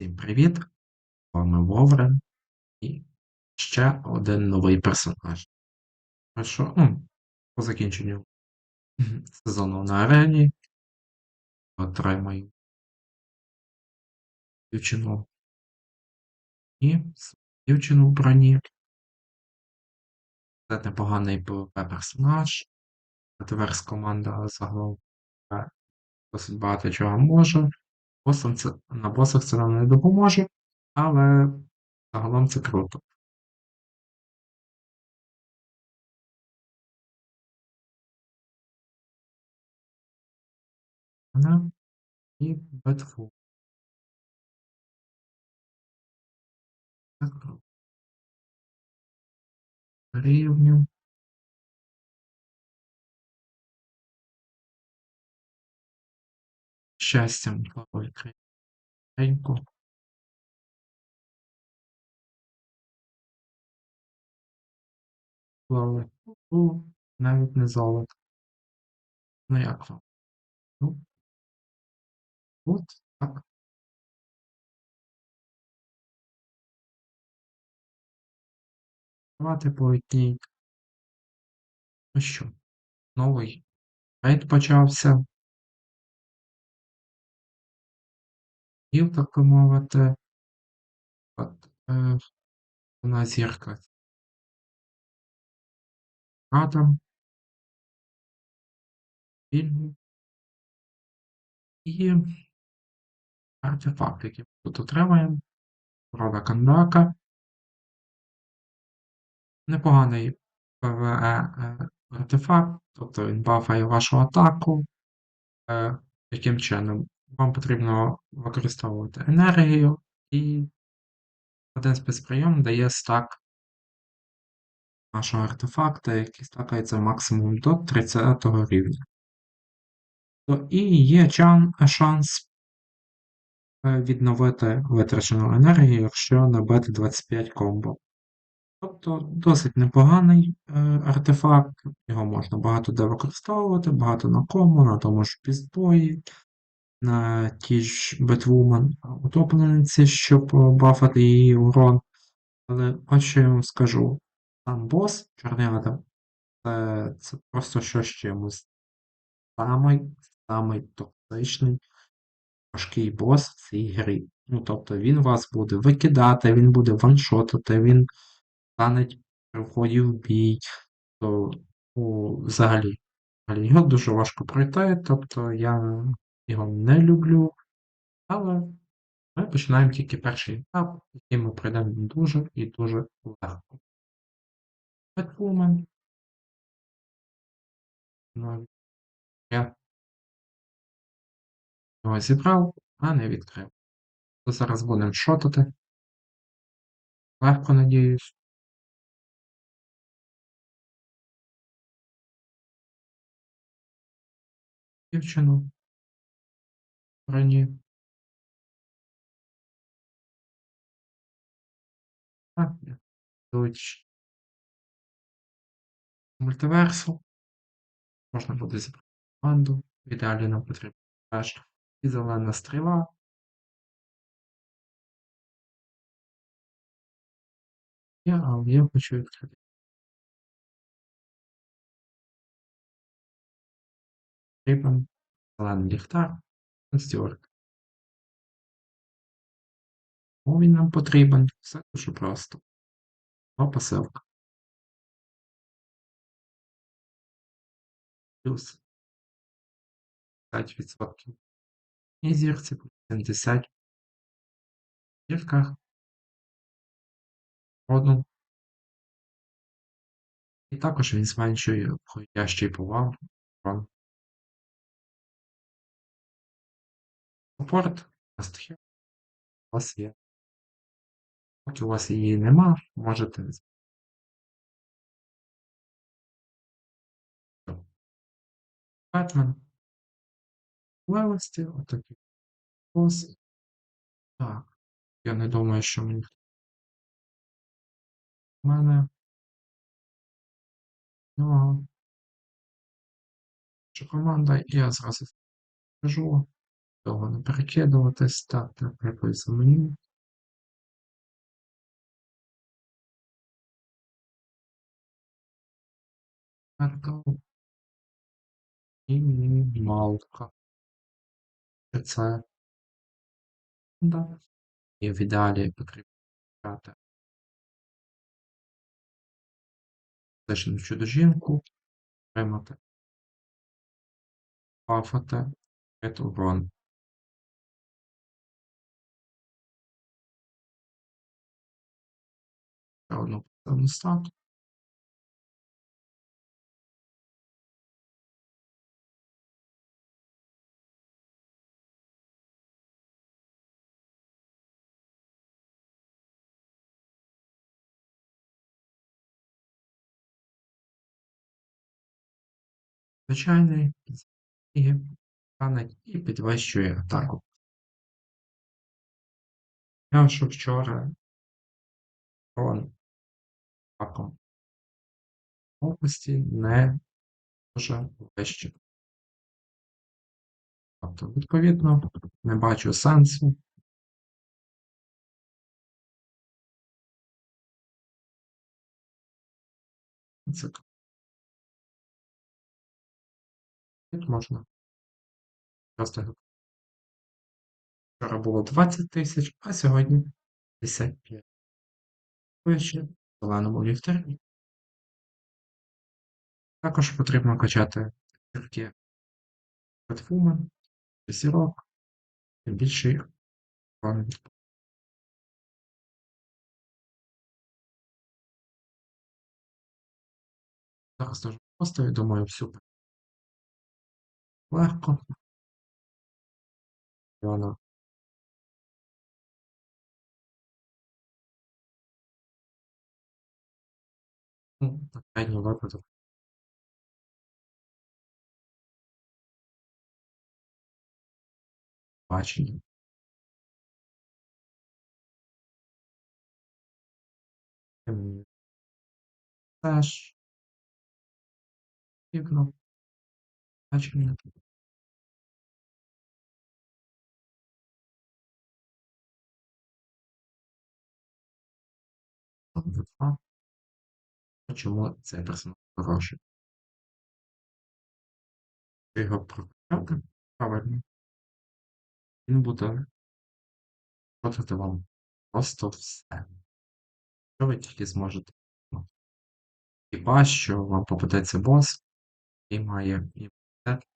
Всім привіт! З вами Воврен і ще один новий персонаж. Що, ну, по закінченню сезону на арені отримаю дівчину і дівчину в броні. Це непоганий PvP персонаж. Тверс команда загалом досить багато чого може. Босом це, на босах це нам не допоможе, але загалом це круто. І. Так, рівню. Щастям плаває креньку. Плаває. Навіть не золото. Ну як вам? Ну, от так. Давайте по одній. Ну що, новий рейд почався. І, так би мовити, от, е, вона зірка. Адам. Фільму. І артефакт, який ми тут отримаємо. Рода Кандака. Непоганий ПВЕ е, артефакт, тобто він бафає вашу атаку. Е, Яким чином? Вам потрібно використовувати енергію, і один спецприйом дає стак нашого артефакта, який стакається максимум до 30 рівня. То І є шанс е, відновити витрачену енергію, якщо набити 25 комбо. Тобто досить непоганий е, артефакт, його можна багато де використовувати, багато на кому, на тому ж піздбої, на ті ж Бетвумен утопленці, щоб бафати її урон. Але от що я вам скажу: сам бос, Чорний Адам, це, це просто щось чимось. Самий самий токсичний важкий бос в цій грі. Ну, тобто він вас буде викидати, він буде ваншотати, він станеть при вході в бій, то ну, взагалі, взагалі його дуже важко пройти, тобто я його не люблю, але ми починаємо тільки перший етап, який ми пройдемо дуже і дуже легко. Бетвумен. Ну, я його зібрав, а не відкрив. То зараз будемо шотати. Легко надіюсь. Дівчину. Йдуть мультиверсу. Можна буде зібрати команду. В ідеалі нам потрібно теж і зелена стріла. Я, але я хочу відкрити. Потрібен зелений ліхтар, стюарт. Чому він нам потрібен? Все дуже просто. О, посилка. Плюс 5% і зірці плюс 70 в зірках. Одну. І також він зменшує входящий повал. Супорт у вас є. Поки у вас її нема, можете Бетмен. Левості, отакий бос. Так. Я не думаю, що мені. У мене. Ну, що команда, я зразу скажу. Того не перекидуватись. Так, так, якось мені. І малка. Це да. І в ідеалі потрібно брати Теж щодо жінку, отримати, пафати, урон. Поставну. Звичайний і і підвищує атаку. Я вчора урон атаком області не дуже вищий. Тобто, відповідно, не бачу сенсу. Це можна вчора було 20 тисяч, а сьогодні 55. Вище зеленому ліфтері. Також потрібно качати зірки Redfuman, сірок, тим більше їх. Зараз дуже просто, я думаю, всю легко. Вона на крайній випадок. Бачення. Теж потрібно бачення. Два. Чому цей персонаж хороший? Його прокачати правильно. Він буде платити вам просто все. Що ви тільки зможете. Хіба що вам попадеться бос і має імунітет.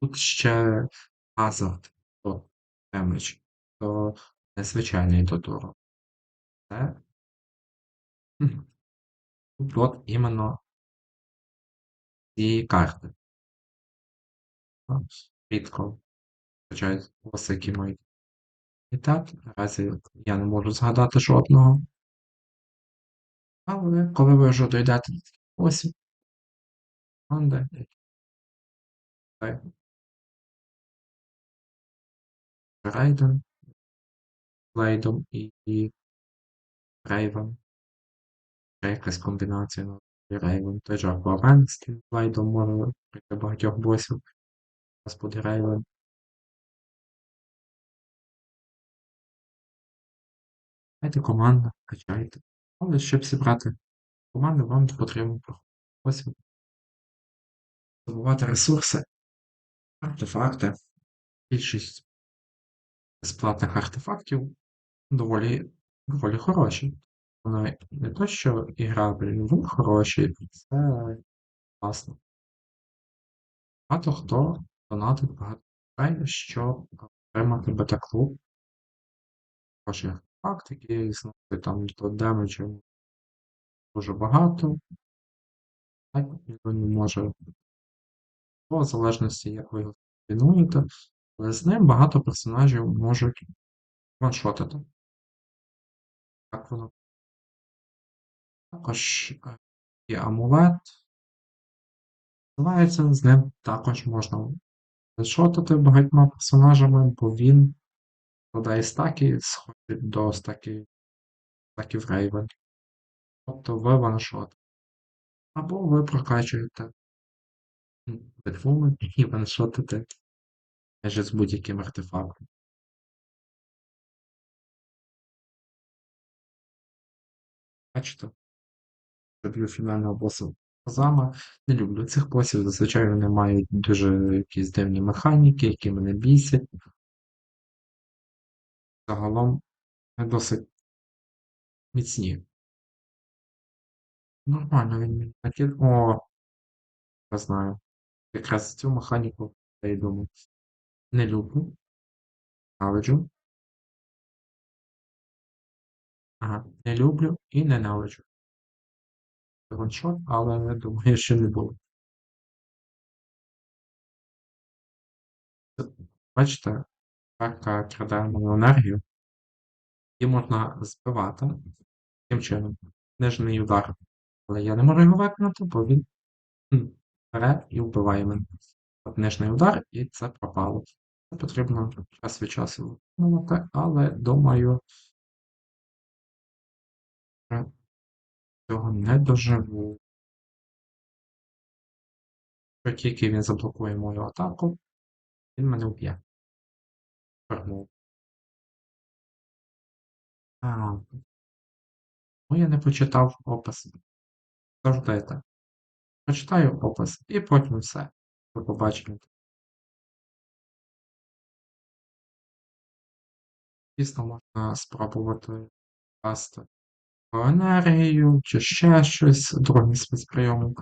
Тут ще азарт то демедж, то незвичайний додуру. Це тут іменно ці карти. Рідко втрачають які мають імунітет. Наразі я не можу згадати жодного. Але коли ви вже дійдете до таких босів, команди, Блейдом і, і Рейвен. Якась комбінація на Рейвен. Той же Аквамен з тим Блейдом може багатьох босів. Господи Рейвен. Дайте команду, качайте. Але щоб зібрати команду, вам потрібно ось забувати ресурси, артефакти. Більшість безплатних артефактів доволі, доволі хороші. Вони не то, що іграбельні, вони хороші, це класно. Багато хто донатить багато грошей, щоб отримати бета-клуб. Хороший артефакт, який зносить там до демеджу дуже багато. Так, він може, в залежності, як ви його комбінуєте, але з ним багато персонажів можуть ваншотити. Так воно. Також е, є амулет. Називається, з ним також можна ваншотити багатьма персонажами, бо він складає стаки, сходить до стаки, стаків Рейвен. Тобто ви ваншот. Або ви прокачуєте Бетховен і ваншотити майже з будь-яким артефактом. Бачите? Люблю фінального боса Казама. Не люблю цих босів. Зазвичай вони мають дуже якісь дивні механіки, які мене бісять. Загалом не досить міцні. Нормально він накид. О, я знаю. Якраз цю механіку я й думаю. Не люблю. Ненавиджу. Ага, не люблю і ненавиджу. Ваншот, але думаю, що не було. Бачите, карта краде мою енергію. Її можна збивати таким чином. Нижний удар. Але я не можу його виконати, бо він бере і вбиває мене. От нижній удар, і це пропало. Це потрібно час від часу виконувати, але думаю, цього не доживу. Що тільки він заблокує мою атаку, він мене вб'є. Вернув. Ну я не почитав опис. Завжди так. Прочитаю опис і потім все. До побачення. Звісно, можна спробувати вкласти енергію чи ще щось, другий спецприйом.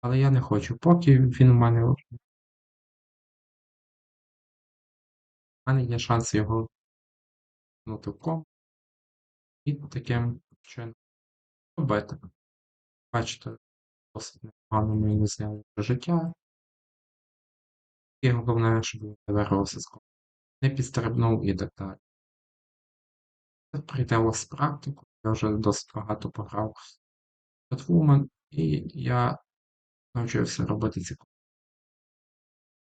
Але я не хочу, поки він у мене. У мене є шанс його ну, ком і таким чином робити. Бачите, досить непогано мені зняли життя. І головне, щоб він не вирвався з Не підстрибнув і так далі. Це прийде з практику. Я вже досить багато пограв в Batwoman, і я навчився робити ці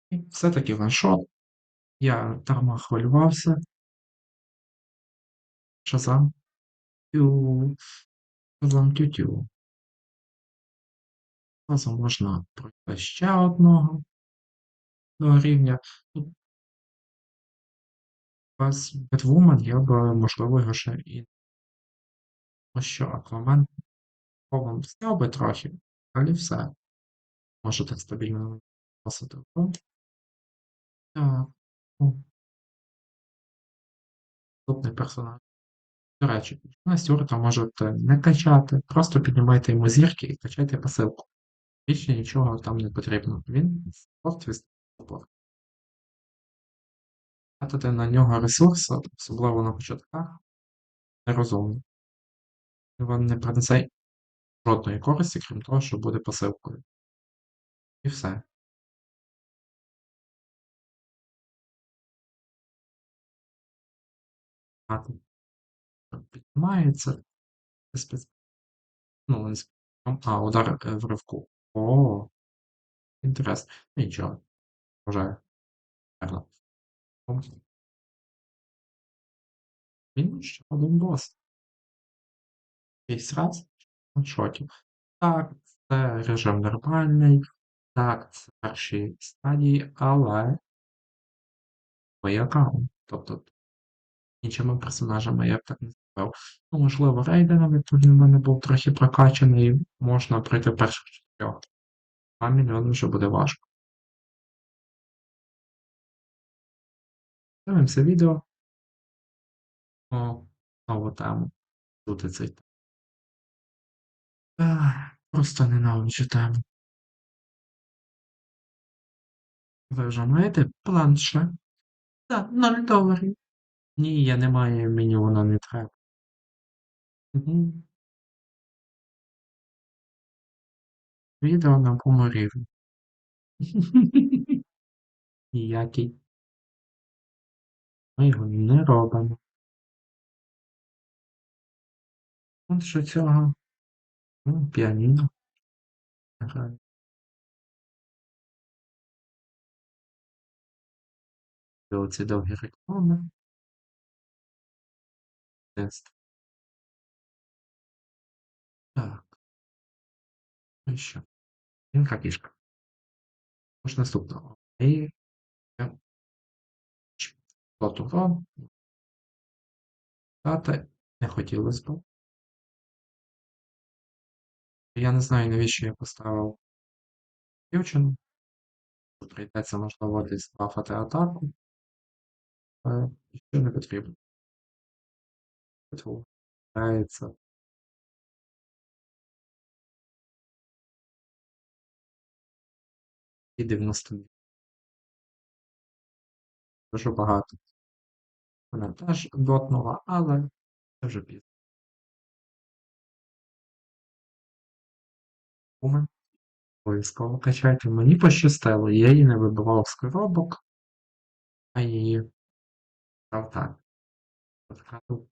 І все-таки ваншот. Я дарма хвилювався. Шазам. Тю. Шазам тю-тю. Разом можна пройти ще одного до рівня. Тут без Batwoman я б, можливо, його ще і. Ось що Аквамен вам зняв би трохи, але все. Може так стабільно носити. Так. Наступний персонаж. До речі, на Стюарта можете не качати, просто піднімайте йому зірки і качайте посилку. Більше нічого там не потрібно. Він софтвіст support. Тратити на нього ресурси, особливо на початках, нерозумно. Він не принесе жодної користі, крім того, що буде посилкою. І все. Піднімається. Ну, не спец... А, удар е, в ривку. О, інтересно. Нічого. Вважаю. Гарно. Він ще один бос. Шість раз ваншотів. Так, це режим нормальний. Так, це перші стадії, але твій аккаунт. Тобто іншими персонажами я б так не зробив. Ну, можливо, рейдером, він в мене був трохи прокачаний, можна пройти перших чотирьох. А мільйон вже буде важко. Дивимося відео. О, нову тему. Тут цей. Просто ненавиджу тему. Ви вже маєте планше? Так, 0 доларів. Ні, я не маю, мені воно не треба. Відео на якому рівні. Ніякий. Ми його не робимо. От що цього. Піаніно. Граю. Оці довгі реклами. Тест. Так. Ну що? Він капішка. Тож наступного. І плот урон. Дати не хотілося б. Я не знаю, навіщо я поставив дівчину. Прийдеться, можливо, десь бафати атаку. Е, І що не потрібно. Відбувається. І 90 днів. Дуже багато. Вона теж дотнула, але це вже пізно. Умен. Обов'язково качайте. Мені пощастило, я її не вибивав з коробок, а її став так. Откатив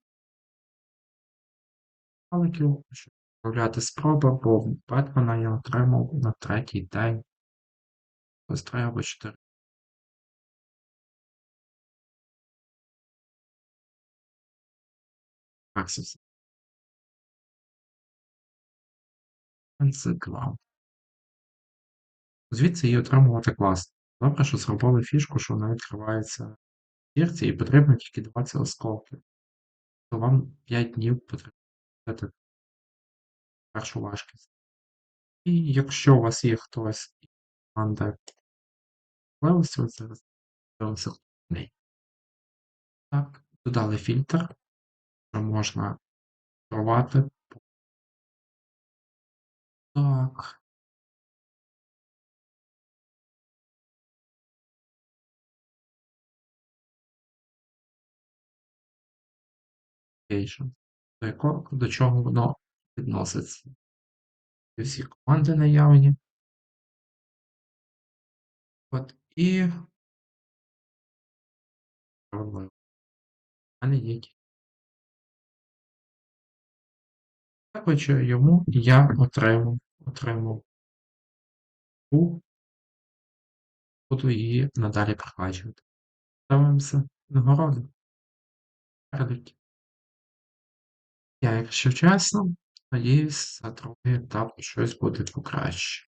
паликів, щоб вправляти спроби, бо Бетмена я отримав на третій день. Ось або чотири. Аксіс. Звідси її отримувати класно. Добре, що зробили фішку, що вона відкривається в зірці і потрібно тільки 20 осколків. То вам 5 днів потрібно першу важкість. І якщо у вас є хтось із команди можливості, зараз в. Так, додали фільтр, що можна керувати. Так. До чого воно відноситься. Всі команди наявні. От і проблема. А не Дякуючи йому я отримав, отримав у буду її надалі прокачувати. Ставимося нагороди. Передуть. Я, якщо чесно, надіюсь, за другий етап щось буде покраще.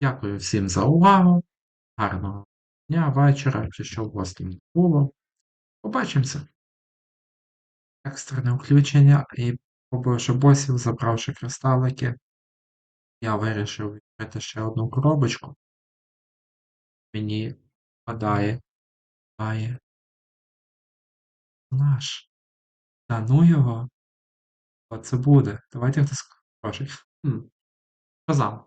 Дякую всім за увагу. Гарного дня, вечора, чи що у вас там було. Побачимося. Екстрене включення і побивши босів, забравши кристалики, я вирішив відкрити ще одну коробочку. Мені впадає, впадає наш. Та ну його. Оце буде. Давайте хтось грошей. Шазам.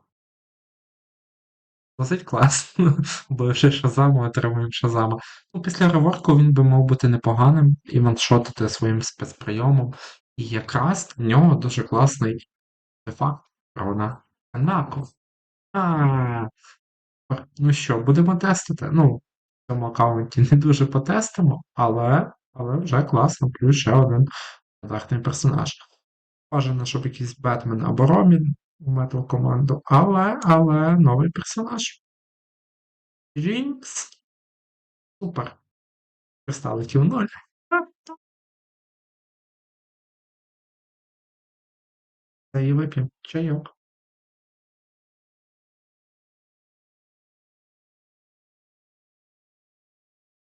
Досить класно. Бо ще Шазаму отримуємо Шазама. Ну, після реворку він би мав бути непоганим і ваншотити своїм спецприйомом. І якраз в нього дуже класний артефакт Рона Канако. А, ну що, будемо тестити? Ну, в цьому аккаунті не дуже потестимо, але, але вже класно, плюс ще один стандартний персонаж. Бажано, щоб якийсь Бетмен або Ромін у метал команду, але, але новий персонаж. Рінкс. Супер. Кристаликів ноль. Та і вип'ємо чайок.